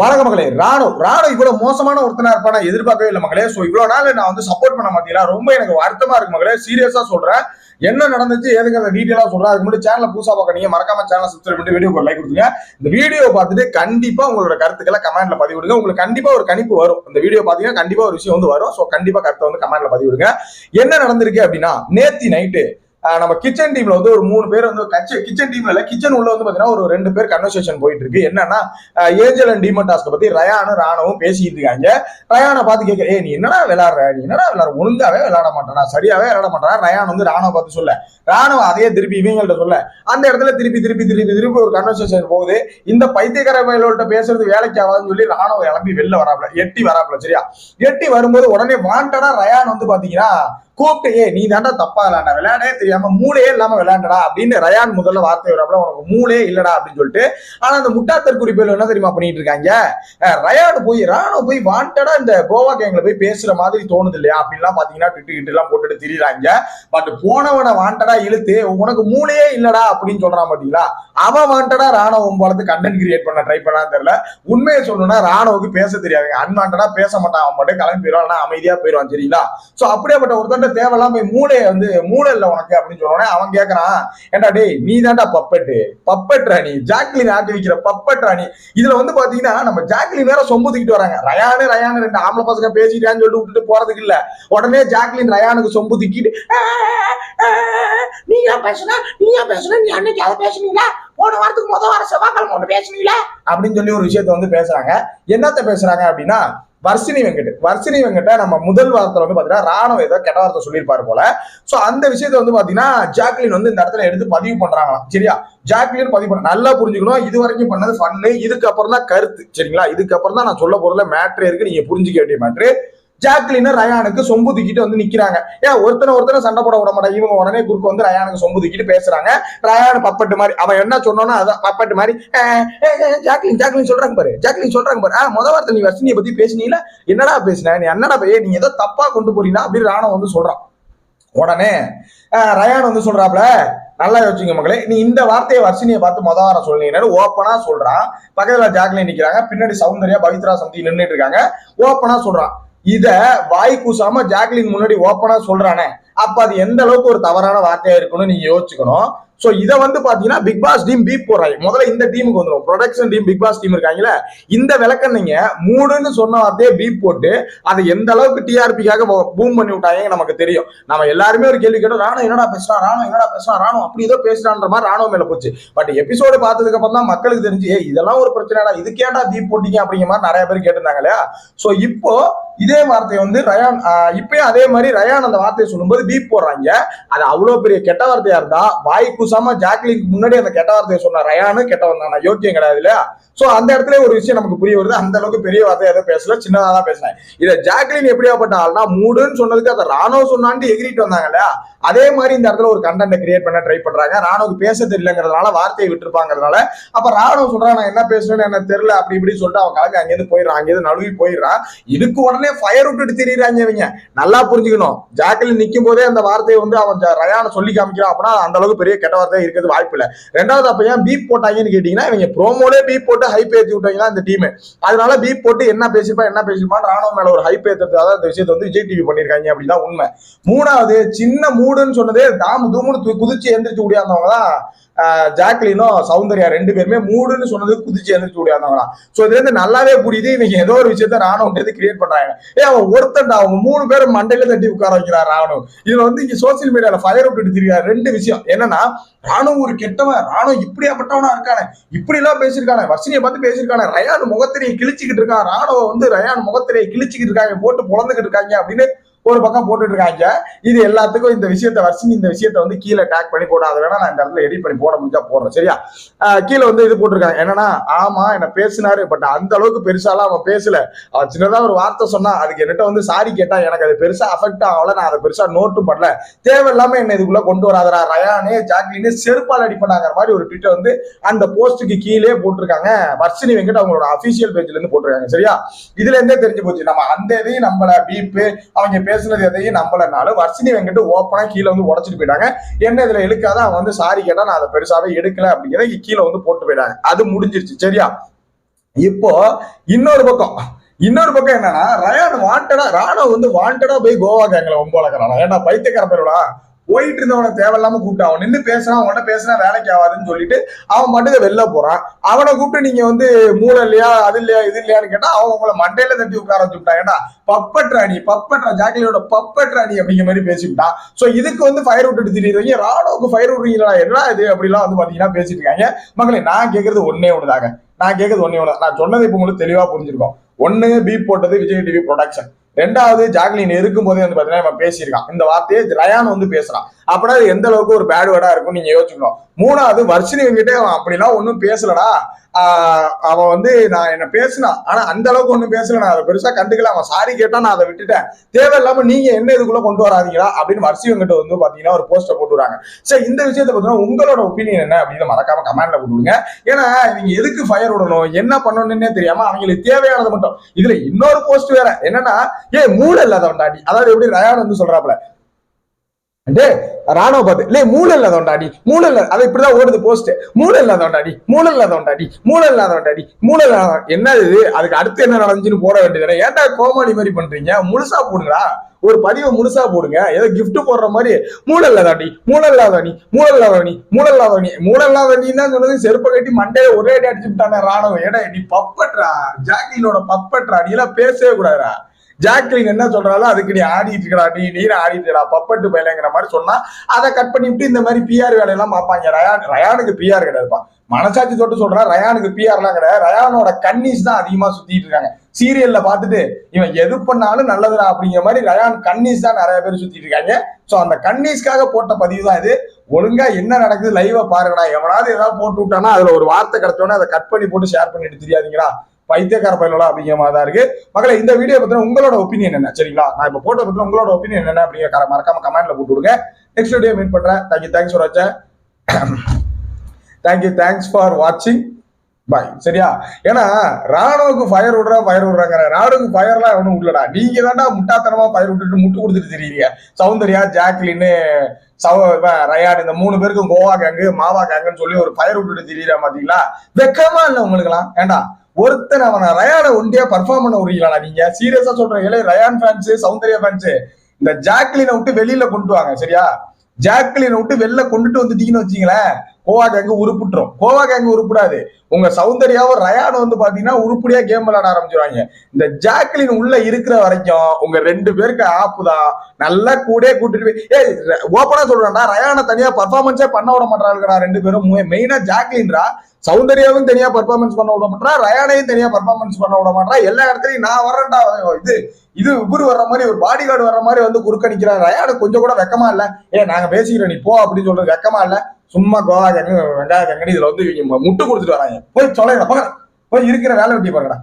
வணக்க மகளே ராணு. ராணு இவ்வளவு மோசமான ஒருத்தனா இருப்பான எதிர்பார்க்கவே இல்லை மகளே. சோ இவ்வளவு நாள் நான் வந்து சப்போர்ட் பண்ண மாட்டீங்களா ரொம்ப எனக்கு வருத்தமா இருக்கு மகளே. சீரியஸா சொல்றேன். என்ன நடந்துச்சு எதுக்கு அந்த டீட்டெயிலா சொல்றேன். அதுக்கு முன்னாடி சேனல புதுசாக பார்க்க நீங்க மறக்காம சேனல் சப்ஸ்கிரைப் பண்ணி வீடியோ லைக் கொடுத்துங்க இந்த வீடியோ பார்த்துட்டு கண்டிப்பா உங்களோட கருத்துக்களை கமெண்ட்ல பதிவு விடுங்க உங்களுக்கு கண்டிப்பா ஒரு கணிப்பு வரும். இந்த வீடியோ பாத்தீங்கன்னா கண்டிப்பா ஒரு விஷயம் வந்து வரும். சோ கண்டிப்பா கருத்தை வந்து கமெண்ட்ல பதிவு விடுங்க என்ன நடந்திருக்கு அப்படின்னா நேத்தி நைட்டு நம்ம கிச்சன் டீம்ல வந்து ஒரு மூணு பேர் வந்து கிச்சன் டீம்ல இல்ல கிச்சன் உள்ள வந்து பாத்தீங்கன்னா ஒரு ரெண்டு பேர் கன்வர்சேஷன் போயிட்டு இருக்கு. என்னன்னா ஏஞ்சல் அண்ட் டீமன் பத்தி ரயானும் ராணவும் பேசிட்டு இருக்காங்க. ரயானை பார்த்து கேட்க ஏ நீ என்னடா விளாடுற நீ என்னடா விளாட ஒழுங்காவே விளாட மாட்டானா. சரியாவே விளாட மாட்டானா. ரயான் வந்து ராணுவ பார்த்து சொல்ல. ராணுவ அதையே திருப்பி இவங்கள்ட்ட சொல்ல. அந்த இடத்துல திருப்பி திருப்பி திருப்பி திருப்பி ஒரு கன்வர்சேஷன் போகுது. இந்த பைத்தியக்கார பயலோட்ட பேசுறது வேலைக்கு ஆகாதுன்னு சொல்லி ராணுவ இளம்பி வெளில வராப்ல எட்டி வராப்ல சரியா? எட்டி வரும்போது உடனே வாண்டடா ரயான் வந்து பாத்தீங்கன்னா கூப்பிட்டு நீ தாண்டா தப்பா விளையாண்ட விளையாடே தெரியாம மூளையே இல்லாம விளையாண்டடா அப்படின்னு ரயான் முதல்ல வார்த்தை வரப்பல உனக்கு மூளையே இல்லடா அப்படின்னு சொல்லிட்டு ஆனா அந்த முட்டாத்தர் குறிப்பில் என்ன தெரியுமா பண்ணிட்டு இருக்காங்க? ரயான் போய் ராணுவ போய் வாண்டடா இந்த கோவா கேங்ல போய் பேசுற மாதிரி தோணுது இல்லையா? அப்படின்லாம் பாத்தீங்கன்னா திட்டு கிட்டு எல்லாம் போட்டுட்டு திரியுறாங்க. பட் போனவனை வாண்டடா இழுத்து உனக்கு மூளையே இல்லடா அப்படின்னு சொல்றான் பாத்தீங்களா? அவன் வாண்டடா ராணுவம் போலத்து கண்டென்ட் கிரியேட் பண்ண ட்ரை பண்ணான்னு தெரியல. உண்மையை சொல்லணும்னா ராணுவுக்கு பேச தெரியாது. அன்வான்டா பேச மாட்டான். அவன் மட்டும் கிளம்பி போயிடுவான். ஆனா அமைதியா போயிடுவான் சரிங்களா? சோ அப்படியேப்பட்ட ஒருத்தன் தேவையில்லாம போய் வந்து மூளை இல்ல உனக்கு அப்படின்னு சொன்னோடனே அவன் கேக்குறான் ஏன்டா டேய் நீ தான்டா பப்பெட்டு பப்பெட் ராணி. ஜாக்லின் ஆட்டி வைக்கிற பப்பெட் ராணி. இதுல வந்து பாத்தீங்கன்னா நம்ம ஜாக்லின் வேற சொம்பு தூக்கிட்டு வராங்க. ரயானு ரயானு ரெண்டு ஆம்பளை பசங்க பேசிட்டான்னு சொல்லிட்டு விட்டுட்டு போறதுக்கு இல்ல. உடனே ஜாக்லின் ரயானுக்கு சொம்பு தூக்கிட்டு நீ ஏன் பேசுனா? நீ ஏன் பேசுன? நீ அன்னைக்கு அதை பேசுனீங்களா? போன வாரத்துக்கு மொதல் வாரம் செவ்வாய்க்கிழமை ஒன்று பேசுனீங்களா? அப்படின்னு சொல்லி ஒரு விஷயத்த வந்து பேசுறாங்க. என்னத்த பேசுறாங்க அப்படின்னா வர்ஷினி வெங்கட். வர்ஷினி வெங்கட்ட நம்ம முதல் வாரத்தில் வந்து பாத்தீங்கன்னா ராணுவ ஏதோ கெட்ட வார்த்தை சொல்லியிருப்பாரு போல. சோ அந்த விஷயத்த வந்து பாத்தீங்கன்னா ஜாக்லின் வந்து இந்த இடத்துல எடுத்து பதிவு பண்றாங்களாம். சரியா? ஜாக்லின் பதிவு பண்ண நல்லா புரிஞ்சுக்கணும். இது வரைக்கும் பண்ணது ஃபன்னு இதுக்கப்புறம் தான் கருத்து. சரிங்களா? இதுக்கப்புறம் தான் நான் சொல்ல போறதுல மேட்ரு இருக்கு. நீங்க புரிஞ்சுக்க வேண்டிய மேட்ரு ஜாக்லின்னு ரயானுக்கு சொம்பு தூக்கிட்டு வந்து நிக்கிறாங்க. ஏன் ஒருத்தனை ஒருத்தனை சண்டை போட விட மாட்டாங்க இவங்க உடனே குருக்கு வந்து ரயானுக்கு சொம்பு தூக்கிட்டு பேசுறாங்க. ரயான் பப்பட்டு மாதிரி அவன் என்ன சொன்னானோ அதான் பப்பட்டு மாதிரி ஜாக்லின் ஜாக்லின் சொல்றாங்க பாரு ஜாக்லின் சொல்றாங்க பாரு. முத வார்த்தை நீ வர்ஷினியை பத்தி பேசினீல? என்னடா பேசுன? நீ என்னடா பையன் நீ ஏதோ தப்பா கொண்டு போறீங்களா அப்படின்னு ராணுவ வந்து சொல்றான். உடனே ரயான் வந்து சொல்றாப்ல நல்லா யோசிச்சுங்க மக்களே நீ இந்த வார்த்தையை வர்ஷினியை பார்த்து மொதல் வாரம் சொல்லுங்க ஓப்பனா சொல்றான் பக்கத்துல ஜாக்லின் நிக்கிறாங்க. பின்னாடி சௌந்தர்யா பவித்ரா சந்தி நின்றுட்டு இருக்காங்க. ஓப்பனா சொல்றான். இத வாய் கூசாம ஜாக்லின் முன்னாடி ஓப்பனா சொல்றானே. அப்ப அது எந்த அளவுக்கு ஒரு தவறான வார்த்தையா இருக்கும்னு நீங்க யோசிச்சுக்கணும். சோ இதை வந்து பாத்தீங்கன்னா பிக் பாஸ் டீம் பீப் போறாங்க. முதல்ல இந்த டீமுக்கு வந்துடும் production team Bigg Boss team இருக்காங்களே இந்த விளக்கம் நீங்க மூடுன்னு சொன்ன வார்த்தையே பீப் போட்டு அதை எந்த அளவுக்கு டிஆர்பிக்காக பூம் பண்ணி விட்டாங்க நமக்கு தெரியும். நம்ம எல்லாருமே ஒரு கேள்வி கேட்டோம் ராணுவ என்னடா பேசுறான்? ராணுவ என்னடா பேசுறான்? ராணுவ அப்படி ஏதோ பேசுறான்ற மாதிரி ராணுவ மேல போச்சு. பட் எபிசோடு பார்த்ததுக்கு அப்புறம் தான் மக்களுக்கு தெரிஞ்சு ஏ இதெல்லாம் ஒரு பிரச்சனைடா இது கேட்டா பீப் போட்டீங்க? அப்படிங்கிற மாதிரி நிறைய பேர் கேட்டிருந்தாங்க இல்லையா? சோ இப்போ இதே வார்த்தையை வந்து ரயான் இப்பயும் அதே மாதிரி ரயான் அந்த வார்த்தையை சொல்லும்போது பீப் போடுறாங்க. அது அவ்வளவு பெரிய கெட்ட வார்த்தையா இருந்தா வாய் கூசாம ஜாக்லின் முன்னாடி அந்த கெட்ட வார்த்தையை சொன்ன ரயானு கெட்டவன் தான். யோக்கியம் கிடையாது இல்லையா? சோ அந்த இடத்துல ஒரு விஷயம் நமக்கு புரிய வருது. அந்த அளவுக்கு பெரிய வார்த்தை எதுவும் பேசல. சின்னதா தான் பேசினேன். இதை ஜாக்லின் எப்படியாப்பட்ட ஆள்னா மூடுன்னு சொன்னதுக்கு அதை ராணுவ சொன்னான்ட்டு எகிரிட்டு வந்தாங்க இல்லையா? அதே மாதிரி இந்த இடத்துல ஒரு கண்டென்ட் கிரியேட் பண்ண ட்ரை பண்றாங்க. ராணுவுக்கு பேச தெரியலங்கிறதுனால வார்த்தையை விட்டுருப்பாங்கிறதுனால அப்ப ராணுவ சொல்றான் நான் என்ன பேசுறேன்னு எனக்கு தெரியல அப்படி இப்படி சொல்லிட்டு அவன் கிளம்பி அங்கேருந்து போயிடுறான். அங்கேருந்து நழுவி போயிடுறான். இதுக்கு உடனே ஃபயர் விட்டுட்டு திரியிறாங்க இவங்க. நல்லா புரிஞ்சுக்கணும். ஜாக்கில் நிக்கும் போதே அந்த வார்த்தையை வந்து அவன் ரயானை சொல்லி காமிக்கிறான் அப்படின்னா அந்த அளவுக்கு பெரிய கெட்ட வார்த்தை இருக்கிறது வாய்ப்பு இல்லை ரெண்டாவது அப்ப ஏன் பீப் போட்டாங்கன்னு கேட்டீங்கன்னா இவங்க ப்ரோமோலே பீப் போட்டு ஹைப் ஏற்றி விட்டாங்களா இந்த டீம் அதனால பீப் போட்டு என்ன பேசிப்பா என்ன பேசிப்பான் ராணுவ மேல ஒரு ஹைப் ஏற்றுறதுக்காக இந்த விஷயத்தை வந்து விஜய் டிவி பண்ணியிருக்காங்க அப்படின்னா உண்மை. மூணாவது சின்ன மூடுன்னு சொன்னதே தாமு தூமுன்னு து- குதிச்சு எந்திரிச்சு ஓடியாந்தவங்க தான் ஜாக்லினும் சௌந்தர்யா ரெண்டு பேருமே மூடுன்னு சொன்னது குதிச்சு எந்திரிச்சு ஓடியாந்தவங்க சோ இதுல இருந்து நல்லாவே புரியுது இவங்க ஏதோ ஒரு விஷயத்த ராணுவம் கிரியேட் பண்றாங்க. ஏ அவன் ஒருத்தன் அவங்க மூணு பேரும் மண்டையில தட்டி உட்கார வைக்கிறார் ராணுவம். இதுல வந்து இங்க சோசியல் மீடியால ஃபயர் விட்டுட்டு தெரியாது ரெண்டு விஷயம் என்னன்னா ராணுவம் ஒரு கெட்டவன் ராணுவம் இப்படியாப்பட்டவனா இருக்கானே. இப்படி எல்லாம் பேசியிருக்கானே. வர்ஷினியை பார்த்து பேசியிருக்கானே. ரயான் முகத்திரையை கிழிச்சுக்கிட்டு இருக்கான். ராணுவம் வந்து ரயான் முகத்திரையை கிழிச்சுக்கிட்டு இருக்காங்க போட்டு பொழந்துக்கிட்டு இருக்காங்க அப்படின்னு ஒரு பக்கம் போட்டுட்டு இருக்காங்க இது எல்லாத்துக்கும் இந்த விஷயத்த வர்ஷினி இந்த விஷயத்த வந்து கீழே டேக் பண்ணி போடாத வேணா நான் இந்த இடத்துல எடிட் பண்ணி போட முடிஞ்சா போடுறேன். சரியா? கீழே வந்து இது போட்டிருக்காங்க. என்னன்னா ஆமா என்ன பேசினாரு பட் அந்த அளவுக்கு பெருசாலாம் அவன் பேசல. அவன் சின்னதா ஒரு வார்த்தை சொன்னா அதுக்கு என்கிட்ட வந்து சாரி கேட்டா எனக்கு அது பெருசா அஃபெக்ட் ஆகல. நான் அதை பெருசா நோட்டும் பண்ணல. தேவையில்லாம என்ன இதுக்குள்ள கொண்டு வராதரா ரயானே ஜாக்லினே செருப்பால் அடிப்படாங்கிற மாதிரி ஒரு ட்விட்டர் வந்து அந்த போஸ்ட்டுக்கு கீழே போட்டிருக்காங்க. வர்ஷினி வெங்கட் அவங்களோட அபிஷியல் பேஜ்ல இருந்து போட்டிருக்காங்க. சரியா? இதுல இருந்தே தெரிஞ்சு போச்சு. நம்ம அந்த இதையும் நம்மள பீப்பு அவங்க பேசுனது எதையும் நம்பலனாலும் வர்ஷினி வெங்கட்டு ஓப்பனா கீழே வந்து உடச்சிட்டு போயிட்டாங்க. என்ன இதுல இழுக்காத அவன் வந்து சாரி கேட்டா நான் அதை பெருசாவே எடுக்கல அப்படிங்கிறத கீழே வந்து போட்டு போயிட்டாங்க. அது முடிஞ்சிருச்சு சரியா? இப்போ இன்னொரு பக்கம். இன்னொரு பக்கம் என்னன்னா ரயான் வாண்டடா ராணுவ வந்து வாண்டடா போய் கோவா கேங்கல ஒம்போலக்கிறானா ஏன்னா பைத்தியக்கார பேருடா? போயிட்டு இருந்தவனை தேவையில்லாம கூப்பிட்டு அவன் நின்று பேசுறான் அவன்கிட்ட பேசுனா வேலைக்கு ஆகாதுன்னு சொல்லிட்டு அவன் மட்டும் வெளில போறான். அவனை கூப்பிட்டு நீங்க வந்து மூளை இல்லையா அது இல்லையா இது இல்லையான்னு கேட்டா அவன் உங்களை மண்டையில தட்டி உட்கார வச்சுட்டான் ஏன்னா பப்பட் ராணி பப்பட் ரா- ஜாக்லியோட பப்பட் ராணி அப்படிங்கிற மாதிரி பேசிவிட்டான் சோ இதுக்கு வந்து ஃபயர் விட்டுட்டு திடீர்வீங்க ராணுவுக்கு ஃபயர் விடுறீங்களா என்ன இது அப்படிலாம் வந்து பாத்தீங்கன்னா பேசிட்டு இருக்காங்க. மகளே நான் கேக்குறது ஒன்னே ஒண்ணுதாங்க. நான் கேக்குறது ஒன்னே ஒண்ணு நான் சொன்னது இப்ப உங்களுக்கு தெளிவா புரிஞ்சிருக்கும். ஒன்னு பீப் போட்டது விஜய் டிவி ப்ரொடக்ஷன் ரெண்டாவது ஜாக்லின் இருக்கும் போதே வந்து பாத்தீங்கன்னா இவன் பேசியிருக்கான். இந்த வார்த்தையை ரயான் வந்து பேசுறான். அப்படின்னா எந்த அளவுக்கு ஒரு பேட் வேர்டா இருக்கும் நீங்க யோசிக்கணும் மூணாவது வர்ஷினி கிட்டே அவன் அப்படிலாம் ஒன்றும் பேசலடா. அவன் வந்து நான் என்ன பேசினான் ஆனா அந்த அளவுக்கு ஒன்றும் பேசல. நான் அதை பெருசா கண்டுக்கல. அவன் சாரி கேட்டா நான் அதை விட்டுட்டேன். தேவையில்லாம நீங்க என்ன இதுக்குள்ள கொண்டு வராதீங்களா அப்படின்னு வர்ஷி வந்து பாத்தீங்கன்னா ஒரு போஸ்டர் போட்டுறாங்க. சரி இந்த விஷயத்தை பார்த்தீங்கன்னா உங்களோட ஒப்பீனியன் என்ன அப்படின்னு மறக்காம கமெண்ட்ல போட்டு ஏன்னா நீங்க எதுக்கு ஃபயர் விடணும்? என்ன பண்ணணும்னே தெரியாம அவங்களுக்கு தேவையானது மட்டும். இதுல இன்னொரு போஸ்ட் வேற. என்னன்னா ஏ மூளை இல்லாதவன் தாண்டி அதாவது எப்படி ரயான் வந்து சொல்றாப்ல டே ராணுவ பார்த்து இல்ல மூளை இல்லாதவன்டாடி மூளை இல்ல அதை இப்படிதான் ஓடுது போஸ்ட் மூளை இல்லாதவன்டாடி மூளை இல்லாதவன்டாடி மூளை இல்லாதவன்டாடி மூளை இல்லாத என்ன இது அதுக்கு அடுத்து என்ன நடந்துச்சுன்னு போட வேண்டியது ஏன்டா கோமாளி மாதிரி பண்றீங்க முழுசா போடுங்களா ஒரு பதிவை முழுசா போடுங்க ஏதோ கிஃப்ட் போடுற மாதிரி மூளை இல்லாதாடி மூளை இல்லாதவனி மூளை இல்லாதவனி மூளை இல்லாதவனி மூளை இல்லாதவனன்னு தான் சொன்னது செருப்ப கட்டி மண்டையை ஒரே அடி அடிச்சு விட்டானே ராணுவம் ஏடா நீ பப்பட்றா ஜாக்லினோட பப்பட்றா நீ எல்லாம் பேசவே கூடாதுரா ஜாக்லின் என்ன சொல்றாலும் அதுக்கு நீ ஆடிட்டு இருக்கடா நீ நீர் ஆடிட்டு இருக்கடா பப்பட்டு பயிலங்கிற மாதிரி சொன்னா அதை கட் பண்ணிவிட்டு இந்த மாதிரி பிஆர் வேலையெல்லாம் பார்ப்பாங்க. ரயான் ரயானுக்கு பிஆர் கிடையாதுப்பா. மனசாட்சி தொட்டு சொல்றேன் ரயானுக்கு பிஆர்லாம் கிடையாது. ரயானோட கன்னிஸ் தான் அதிகமா சுத்திட்டு இருக்காங்க. சீரியல்ல பார்த்துட்டு இவன் எது பண்ணாலும் நல்லதுடா அப்படிங்கிற மாதிரி ரயான் கன்னிஸ் தான் நிறைய பேர் சுத்திட்டு இருக்காங்க. சோ அந்த கன்னிஸ்க்காக போட்ட பதிவு தான் இது. ஒழுங்கா என்ன நடக்குது லைவா பாருங்கடா. எவனாவது ஏதாவது போட்டு விட்டானா அதுல ஒரு வார்த்தை கிடைச்சோன்னா அதை கட் பண்ணி போட்டு ஷேர் பண்ணிட்டு தெரியாதீங்களா பைத்தியக்கார பயிலோட அப்படிங்கிற மாதிரி தான் இருக்கு. மக்களை இந்த வீடியோ பத்தின உங்களோட ஒப்பீனியன் என்ன? சரிங்களா? நான் இப்ப போட்டோ பத்தின உங்களோட ஒப்பீனியன் என்ன அப்படிங்கிற மறக்காம கமெண்ட்ல போட்டு விடுங்க. நெக்ஸ்ட் வீடியோ மீட் பண்றேன். தேங்க்யூ தேங்க்ஸ் ஃபார் வாட்சிங் தேங்க்யூ தேங்க்ஸ் ஃபார் வாட்சிங் பாய் சரியா? ஏன்னா ராணுவுக்கு ஃபயர் விடுறா ஃபயர் விடுறாங்க ராணுவுக்கு ஃபயர்லாம் ஒன்றும் உள்ளடா நீங்க தான்டா முட்டாத்தனமா ஃபயர் விட்டுட்டு முட்டு கொடுத்துட்டு தெரியுறீங்க. சௌந்தர்யா ஜாக்லின்னு சவ ரயான் இந்த மூணு பேருக்கும் கோவா கேங்கு மாவா கேங்குன்னு சொல்லி ஒரு ஃபயர் விட்டுட்டு தெரியுறா பாத்தீங்களா? வெக்கமா இல்லை உங்களுக்குலாம் ஏண்டா? ஒருத்தன் அவனை ரயானை ஒண்டியா பர்ஃபார்ம் பண்ண விடுறீங்களா நீங்க? சீரியஸா சொல்றேன் ஏலே ரயான் ஃபேன்ஸ் சௌந்தர்யா ஃபேன்ஸ் இந்த ஜாக்லினை விட்டு வெளியில கொண்டு வாங்க சரியா? ஜாக்லினை விட்டு வெளில கொண்டுட்டு வந்துட்டீங்கன்னு வச்சீங்களேன் கோவா கேங்கு உருப்பிட்டுரும். கோவா கேங்கு உருப்பிடாது. உங்க சௌந்தர்யாவும் ரயான் வந்து பாத்தீங்கன்னா உருப்படியா கேம் விளையாட ஆரம்பிச்சிருவாங்க. இந்த ஜாக்லின் உள்ள இருக்கிற வரைக்கும் உங்க ரெண்டு பேருக்கு ஆப்பு தான். நல்லா கூட கூட்டிட்டு போய் ஏய் ஓப்பனா சொல்றேன்டா. ரயானை தனியா பர்ஃபார்மன்ஸே பண்ண விட மாட்டாங்கடா ரெண்டு பேரும். மெயினா ஜாக்லின்ரா சௌந்தர்யாவும் தனியா பர்ஃபார்மன்ஸ் பண்ண விட மாட்டா ரயானையும் தனியா பர்ஃபார்மன்ஸ் பண்ண விட மாட்டா. எல்லா இடத்துலயும் நான் வரேன்டா இது இது இவரு வர்ற மாதிரி ஒரு பாடி கார்டு வர்ற மாதிரி வந்து குறுக்கணிக்கிறார். ரயானு கொஞ்சம் கூட வெக்கமா இல்ல. ஏ நாங்க பேசிக்கிறோம் நீ போ அப்படின்னு சொல்றது வெக்கமா இல்ல. சும்மா கோவா ஜங்கடி வெங்காய ஜங்கடி இதுல வந்து இவங்க முட்டு கொடுத்துட்டு வராங்க. போய் சொல்லுங்க போய் இருக்கிற வேலை வெட்டி பாருங்கடா.